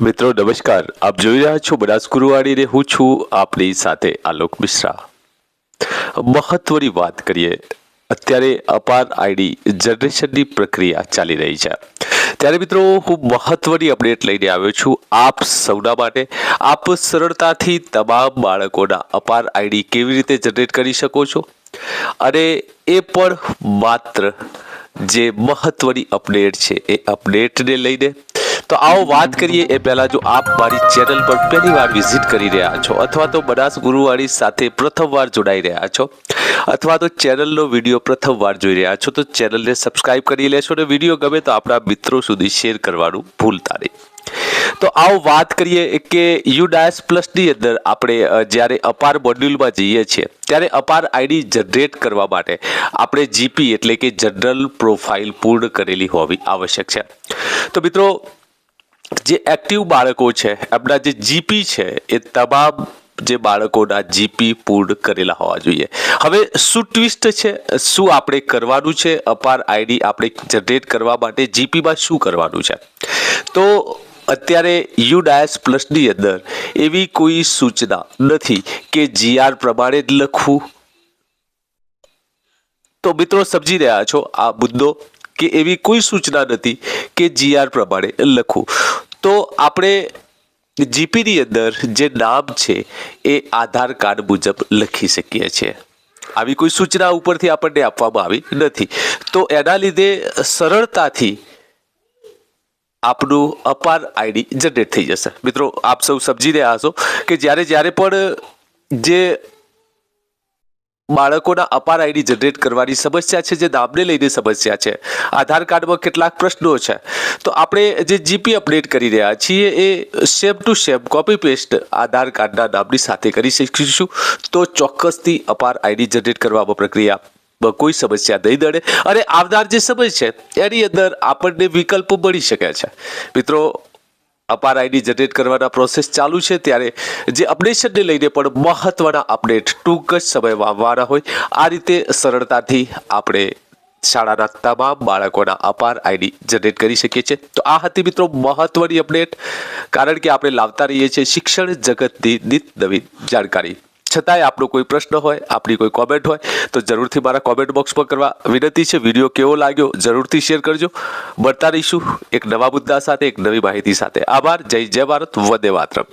મિત્રો, નમસ્કાર. આપ જોઈ રહ્યા છો બનાસ ગુરુવાણીને હું છું આપની સાથે આલોક મિશ્રા. મહત્વની વાત કરીએ, અત્યારે અપાર આઈડી જનરેશનની પ્રક્રિયા ચાલી રહી છે. ત્યારે મિત્રો, હું મહત્વની અપડેટ લઈને આવ્યો છું આપ સૌના માટે. આપ સરળતાથી તમામ બાળકોના અપાર આઈડી કેવી રીતે જનરેટ કરી શકો છો? અને એ પણ માત્ર જે મહત્વની અપડેટ છે, એ અપડેટને લઈને તો આવો વાત કરીએ એ પહેલા જો આપ મારી ચેનલ પર પહેલી વાર વિઝિટ કરી રહ્યા છો અથવા તો બનાસ ગુરુવાણી સાથે પ્રથમવાર જોડાઈ રહ્યા છો, અથવા તો ચેનલનો વીડિયો પ્રથમવાર જોઈ રહ્યા છો, તો ચેનલને સબસ્ક્રાઇબ કરી લેશો અને વીડિયો ગમે તો આપણા મિત્રો સુધી શેર કરવાનું ભૂલતા નહીં. તો આવો વાત કરીએ કે યુડાયસ પ્લસની અંદર આપણે જ્યારે અપાર મોડ્યુલમાં જઈએ છીએ, ત્યારે અપાર આઈડી જનરેટ કરવા માટે આપણે જીપી એટલે કે જનરલ પ્રોફાઇલ પૂર્ણ કરેલી હોવી આવશ્યક છે. તો મિત્રો જે એક્ટિવ બાળકો છે, આપણા જે જીપી છે, એ તમામ જે બાળકોના જીપી પૂર્ણ કરેલા હોવા જોઈએ. હવે શું ટ્વિસ્ટ છે, શું આપણે કરવાનું છે, અપાર આઈડી આપણે જનરેટ કરવા માટે જીપીમાં શું કરવાનું છે? તો અત્યારે યુ ડાયસ પ્લસની અંદર એવી કોઈ સૂચના નથી કે જીઆર પ્રમાણે જ લખવું. તો મિત્રો સમજી રહ્યા છો આ મુદ્દો કે એવી કોઈ સૂચના નથી કે જીઆર પ્રમાણે લખવું તો આપણે જીપીની અંદર જે નામ છે એ આધાર કાર્ડ મુજબ લખી શકીએ છીએ. આવી કોઈ સૂચના ઉપરથી આપણને આપવામાં આવી નથી. તો એના લીધે સરળતાથી આપનું અપાર આઈડી જનરેટ થઈ જશે. મિત્રો, આપ સૌ સમજી રહ્યા હશો કે જ્યારે જ્યારે પણ જે બાળકોના અપાર આઈડી જનરેટ કરવાની સમસ્યા છે, જે નામને લઈને સમસ્યા છે. આધાર કાર્ડમાં કેટલાક પ્રશ્નો છે. તો આપણે જે જીપી અપડેટ કરી રહ્યા છીએ, એ same to same copy paste Aadhaar કાર્ડના નામની સાથે કરી શકીશું. તો ચોક્કસથી અપાર આઈડી જનરેટ કરવામાં પ્રક્રિયા કોઈ સમસ્યા નહીં દડે અને આવનાર જે સમય છે, એની અંદર આપણને વિકલ્પો મળી શકે છે. મિત્રો અપાર આઈડી જનરેટ કરવાના પ્રોસેસ ચાલુ છે. ત્યારે જે અપડેશનને લઈને પણ મહત્ત્વના અપડેટ ટૂંક જ સમયમાં આવવાના હોય. આ રીતે સરળતાથી આપણે શાળાના તમામ બાળકોના અપાર આઈડી જનરેટ કરી શકીએ છીએ. તો આ હતી મિત્રો મહત્વની અપડેટ કારણ કે આપણે લાવતા રહીએ છીએ શિક્ષણ જગતની નિત નવી જાણકારી. છતાંય આપણો કોઈ પ્રશ્ન હોય, આપણી કોઈ કોમેન્ટ હોય, તો જરૂરથી મારા કોમેન્ટ બોક્સમાં કરવા વિનંતી છે. વીડિયો કેવો લાગ્યો જરૂરથી શેર કરજો. મળતા રહીશું એક નવા મુદ્દા સાથે, એક નવી માહિતી સાથે. આભાર. જય જય ભારત. વંદે માતરમ.